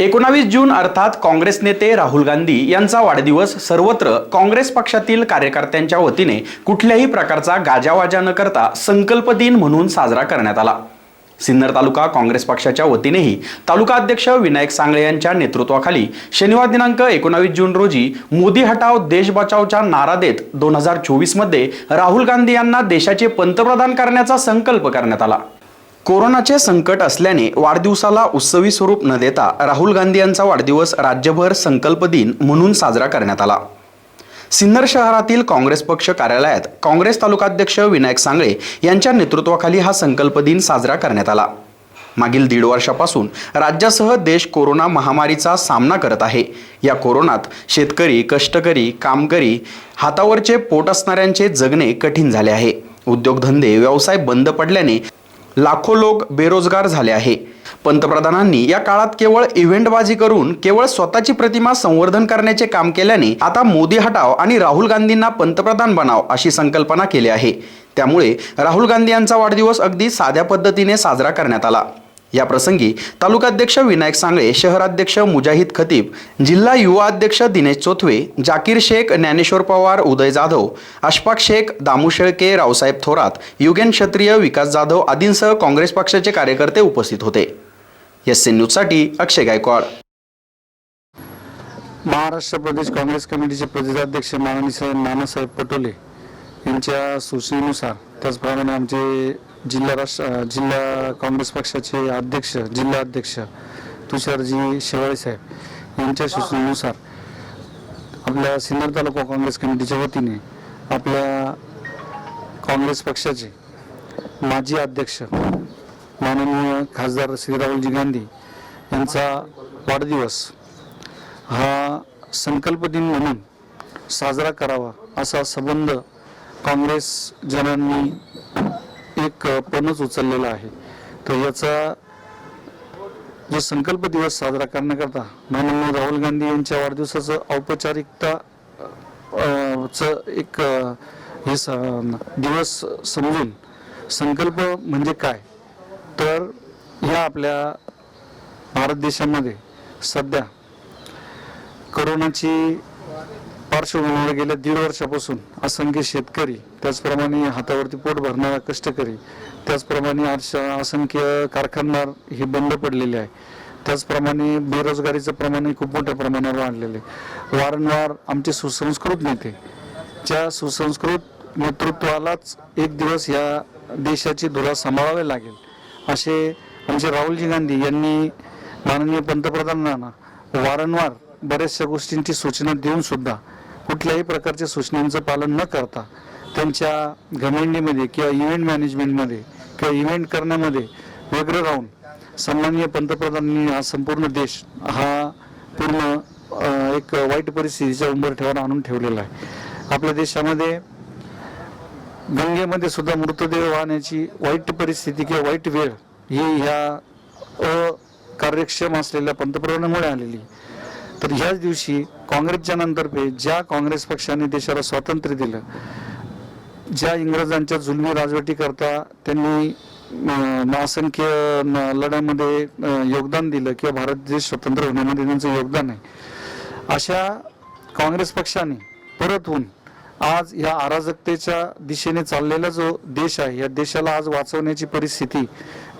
एकोणावीस जून अर्थात काँग्रेस नेते राहुल गांधी यांचा वाढदिवस सर्वत्र काँग्रेस पक्षातील कार्यकर्त्यांच्या वतीने कुठल्याही प्रकारचा गाजावाजा न करता संकल्प दिन म्हणून साजरा करण्यात आला. सिन्नर तालुका काँग्रेस पक्षाच्या वतीनेही तालुका अध्यक्ष विनायक सांगळे यांच्या नेतृत्वाखाली शनिवार दिनांक एकोणावीस जून रोजी मोदी हटाव देश बचावचा नारा देत दोन हजार चोवीसमध्ये राहुल गांधी यांना देशाचे पंतप्रधान करण्याचा संकल्प करण्यात आला. कोरोनाचे संकट असल्याने वाढदिवसाला उत्सवी स्वरूप न देता राहुल गांधी यांचा वाढदिवस राज्यभर संकल्प दिन म्हणून साजरा करण्यात आला. सिन्नर शहरातील काँग्रेस पक्ष कार्यालयात काँग्रेस तालुकाध्यक्ष विनायक सांगळे यांच्या नेतृत्वाखाली हा संकल्प दिन साजरा करण्यात आला. मागील दीड वर्षापासून राज्यासह देश कोरोना महामारीचा सामना करत आहे. या कोरोनात शेतकरी कष्टकरी कामकरी हातावरचे पोट असणाऱ्यांचे जगणे कठीण झाले आहे. उद्योगधंदे व्यवसाय बंद पडल्याने लाखो लोक बेरोजगार झाले आहे. पंतप्रधानांनी या काळात केवळ इव्हेंटबाजी करून केवळ स्वतःची प्रतिमा संवर्धन करण्याचे काम केल्याने आता मोदी हटाव आणि राहुल गांधींना पंतप्रधान बनाव अशी संकल्पना केली आहे. त्यामुळे राहुल गांधी यांचा वाढदिवस अगदी साध्या पद्धतीने साजरा करण्यात आला. या प्रसंगी तालुकाध्यक्ष विनायक सांगळे शहराध्यक्ष मुजाहिद खतीब जिल्हा युवा अध्यक्ष दिनेश चोथवे जाकीर शेख ज्ञानेश्वर पवार उदय जाधव अशफाक शेख दामू शेळके रावसाहेब थोरात युगेन क्षत्रिय विकास जाधव आदींसह काँग्रेस पक्षाचे कार्यकर्ते उपस्थित होते. एस सी न्यूजसाठी अक्षय गायकवाड. महाराष्ट्र प्रदेश काँग्रेस कमिटीचे प्रदेशाध्यक्ष माननीय नानासाहेब पटोले यांच्या सूचनेनुसार त्याचप्रमाणे आमचे जिल्हा राष्ट्र जिल्हा काँग्रेस पक्षाचे अध्यक्ष जिल्हा अध्यक्ष तुषारजी शेवाळे साहेब यांच्या सूचनेनुसार आपल्या सिन्नर तालुका काँग्रेस कमिटीच्या वतीने आपल्या काँग्रेस पक्षाचे माजी अध्यक्ष माननीय खासदार श्री राहुलजी गांधी यांचा वाढदिवस हा संकल्प दिन म्हणून साजरा करावा असा संबंध काँग्रेस जनांनी एक पणच उचललेला आहे. तर याचा जो संकल्प दिवस साजरा करण्याकरता माननीय राहुल गांधी यांच्या वाढदिवसाचं औपचारिकता च एक हे दिवस समजून संकल्प म्हणजे काय? तर ह्या आपल्या भारत देशामध्ये सध्या करोनाची पार्श्वभूमीवर गेल्या दीड वर्षापासून असंख्य शेतकरी त्याचप्रमाणे हातावरती पोट भरणारा कष्टकरी त्याचप्रमाणे असंख्य कारखानदार हे बंद पडलेले आहे त्याचप्रमाणे बेरोजगारीचं प्रमाणही खूप मोठ्या प्रमाणावर वाढलेले आहे. वारंवार आमचे सुसंस्कृत नेते ज्या सुसंस्कृत नेतृत्वालाच एक दिवस या देशाची धुरा सांभाळावी लागेल असे आमचे राहुलजी गांधी यांनी माननीय पंतप्रधानांना वारंवार बऱ्याचशा गोष्टींची सूचना देऊन सुद्धा कुठल्याही प्रकारच्या सूचनांचं पालन न करता त्यांच्या घमेंडीमध्ये किंवा इव्हेंट मॅनेजमेंटमध्ये किंवा इव्हेंट करण्यामध्ये वेगळं राहून सन्माननीय पंतप्रधानांनी हा संपूर्ण देश हा पूर्ण एक वाईट परिस्थितीच्या उंबरठ्यावर आणून ठेवलेला आहे. आपल्या देशामध्ये गंगेमध्ये सुद्धा मृतदेह वाहण्याची वाईट परिस्थिती किंवा वाईट वेळ ही ह्या अकार्यक्षम असलेल्या पंतप्रधानामुळे आलेली. तर ह्याच दिवशी काँग्रेसच्या नंतरपे ज्या काँग्रेस पक्षाने देशाला स्वातंत्र्य दिलं ज्या इंग्रजांच्या जुलमी राजवटी करता त्यांनी असंख्य न- लढ्यामध्ये योगदान दिलं किंवा भारत देश स्वतंत्र होण्यामध्ये त्यांचं योगदान आहे अशा काँग्रेस पक्षाने परत होऊन आज या अराजकतेच्या दिशेने चाललेला जो देश आहे या देशाला आज वाचवण्याची परिस्थिती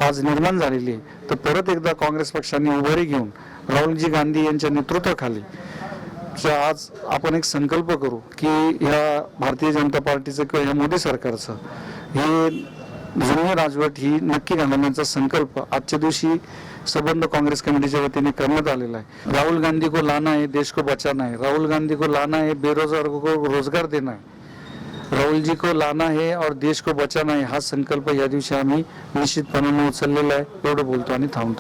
आज निर्माण झालेली आहे तर परत एकदा काँग्रेस पक्षाने उभारी घेऊन राहुलजी गांधी यांच्या नेतृत्वाखाली. आज आपण एक संकल्प करू की ह्या भारतीय जनता पार्टीचं किंवा ह्या मोदी सरकारचं हे जुनी राजवट ही नक्की घालवण्याचा संकल्प आजच्या दिवशी संबंध काँग्रेस कमिटीच्या वतीने करण्यात आलेला आहे. राहुल गांधी को लाना है देश को बचाना है. राहुल गांधी को लाना है बेरोजगार को रोजगार देना है. राहुल जी को लाना है और देश को बचाना है हा संकल्प या दिवशी आम्ही निश्चितपणाने उचललेला आहे. एवढं बोलतो आणि थांबतो.